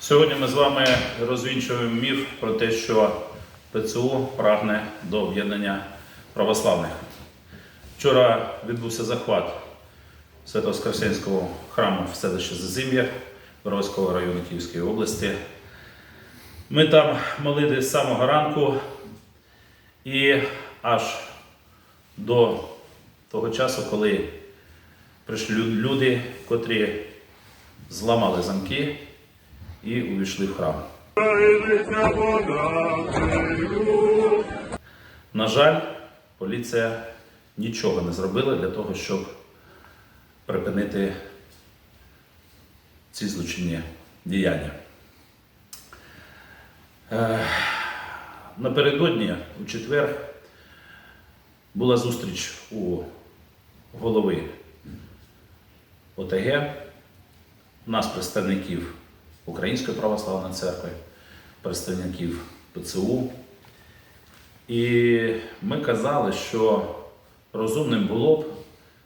Сьогодні ми з вами розвінчуємо міф про те, що ПЦУ прагне до об'єднання православних. Вчора відбувся захват Свято-Воскресенського храму в селищі Зазим'я Боровського району Київської області. Ми там молили з самого ранку і аж до того часу, коли прийшли люди, котрі зламали замки і увійшли в храм. На жаль, поліція нічого не зробила для того, щоб припинити ці злочинні діяння. Е, Напередодні, у четвер, була зустріч у голови ОТГ, нас представників Української православної церкви, представників ПЦУ. І ми казали, що розумним було б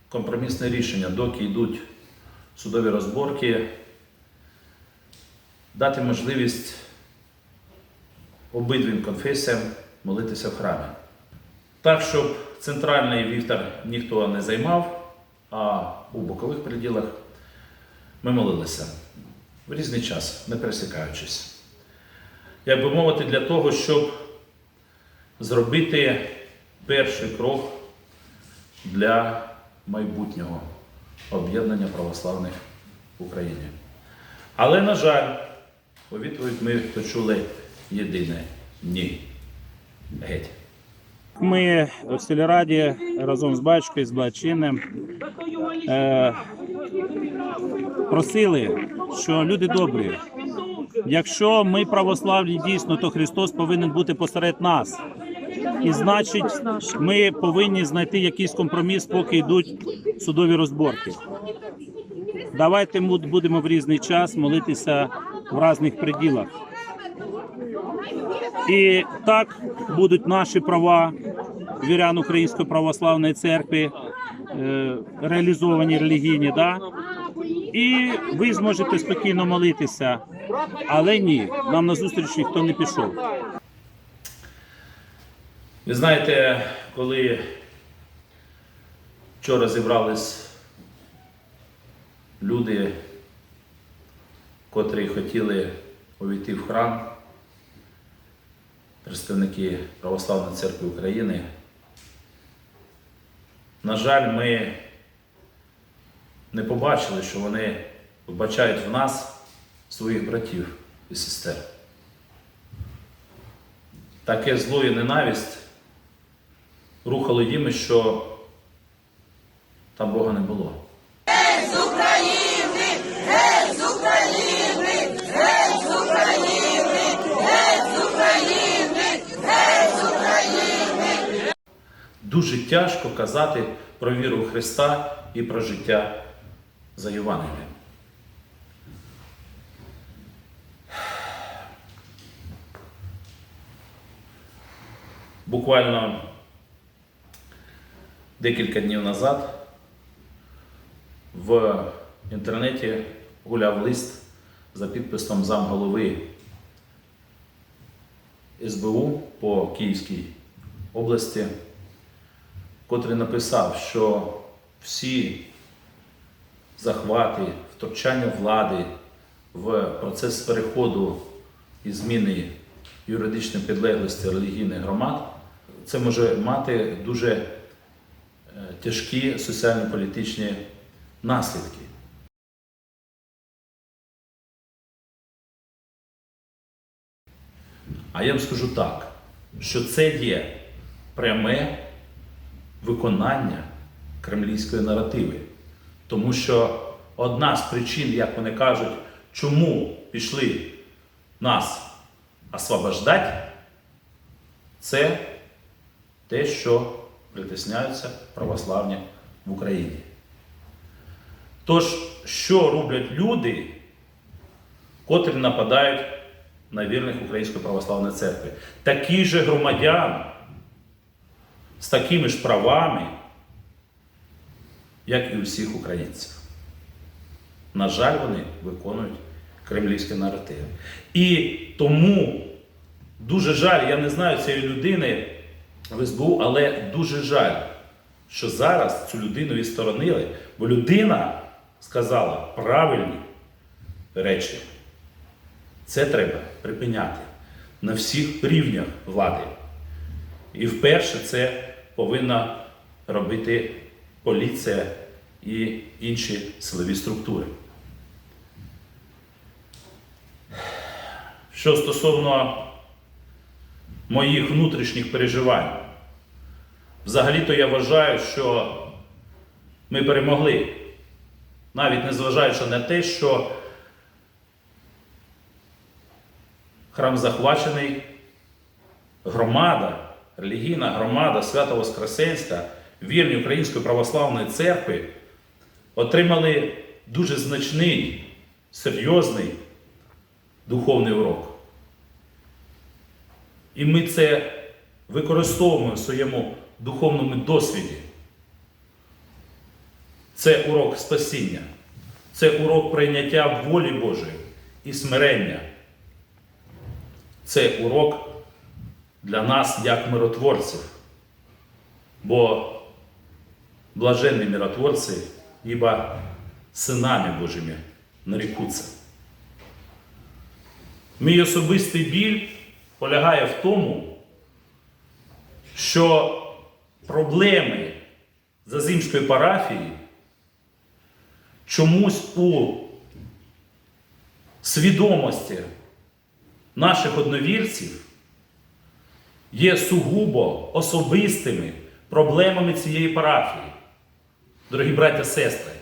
компромісне рішення, доки йдуть судові розборки, дати можливість обидвім конфесіям молитися в храмі. Так, щоб центральний вівтар ніхто не займав, а у бокових приділах ми молилися в різний час, не пересікаючись. Як би мовити, для того, щоб зробити перший крок для майбутнього об'єднання православних в Україні. Але, на жаль, у відповідь ми почули єдине ні. Геть. Ми в сільраді разом з батькою, з благочинним е, просили, що люди добрі. Якщо ми православні дійсно, то Христос повинен бути посеред нас. І значить, ми повинні знайти якийсь компроміс, поки йдуть судові розборки. Давайте будемо в різний час молитися в різних приділах. І так будуть наші права вірян Української православної церкви е, реалізовані релігійні, да? І ви зможете спокійно молитися. Але ні, нам на зустріч ніхто не пішов. Ви знаєте, коли вчора зібрались люди, котрі хотіли увійти в храм, представники Православної церкви України, на жаль, ми не побачили, що вони вбачають в нас своїх братів і сестер. Таке зло і ненависть рухало їми, що там Бога не було. З України! З України! З України, з України! Дуже тяжко казати про віру в Христа і про життя за Євангелієм. Буквально декілька днів назад в інтернеті гуляв лист за підписом замголови СБУ по Київській області, котрий написав, що всі захвати, втручання влади в процес переходу і зміни юридичної підлеглості релігійних громад, це може мати дуже е, тяжкі соціально-політичні наслідки. А я вам скажу так, що це є пряме виконання кремлівської наративи. Тому що одна з причин, як вони кажуть, чому пішли нас освобождати, це те, що притисняються православні в Україні. Тож, що роблять люди, котрі нападають на вірних Української православної церкви? Такі же громадяни з такими ж правами, як і всіх українців. На жаль, вони виконують кремлівські наративи. І тому дуже жаль, я не знаю цієї людини в СБУ, але дуже жаль, що зараз цю людину відсторонили, бо людина сказала правильні речі. Це треба припиняти на всіх рівнях влади. І вперше це повинна робити поліція і інші силові структури. Що стосовно моїх внутрішніх переживань, взагалі-то я вважаю, що ми перемогли, навіть незважаючи на те, що храм захвачений, громада, релігійна громада Свято-Воскресенська, вірні Української православної церкви отримали дуже значний, серйозний духовний урок. І ми це використовуємо в своєму духовному досвіді. Це урок спасіння, це урок прийняття волі Божої і смирення. Це урок для нас як миротворців. Бо блаженні миротворці, ібо синами Божими нарікуться. Мій особистий біль полягає в тому, що проблеми Зазимської парафії чомусь у свідомості наших одновірців є сугубо особистими проблемами цієї парафії. Дорогі браття сестри,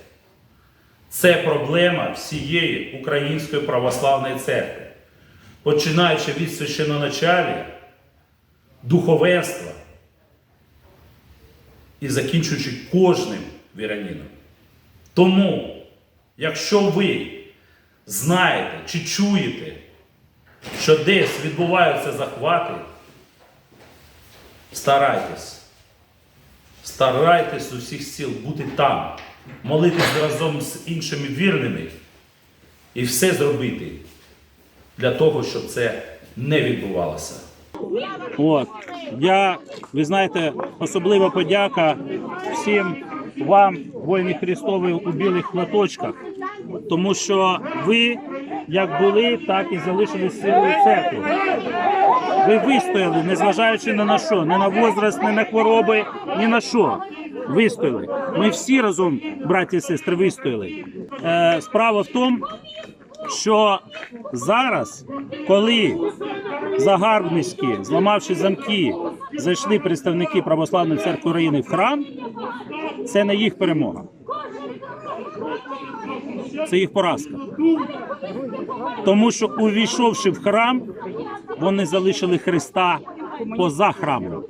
це проблема всієї Української православної церкви, починаючи від священоначалія, духовенства і закінчуючи кожним віраніном. Тому, якщо ви знаєте чи чуєте, що десь відбуваються захвати, старайтесь. Старайтесь з усіх сил бути там, молитись разом з іншими вірними і все зробити для того, щоб це не відбувалося. От я, ви знаєте, особлива подяка всім вам, воїни Христові у білих платочках, тому що ви як були, так і залишились силою церкви. Ви вистояли, незважаючи ні на що, ні на возраст, ні на хвороби, ні на що. Вистояли. Ми всі разом, браті і сестри, вистояли. Е, справа в тому, що зараз, коли загарбницькі, зламавши замки, зайшли представники Православної церкви України в храм, це не їх перемога. Це їх поразка. Тому що, увійшовши в храм, вони залишили Христа поза храмом.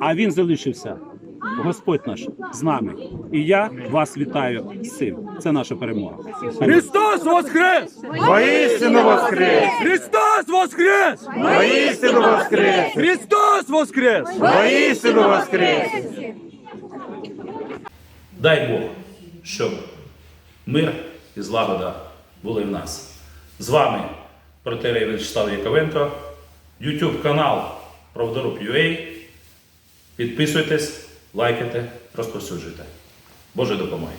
А він залишився. Господь наш з нами. І я вас вітаю з цим. Це наша перемога. Христос воскрес! Воистину воскрес! Христос воскрес! Воистину воскрес! Христос воскрес! Воистину воскрес! Дай Бог, щоб мир і злагода були в нас. З вами протерей Вячеслав Яковенко, YouTube канал Правдоруб.ua. Підписуйтесь, лайкайте, розповсюджуйте. Боже допомоги!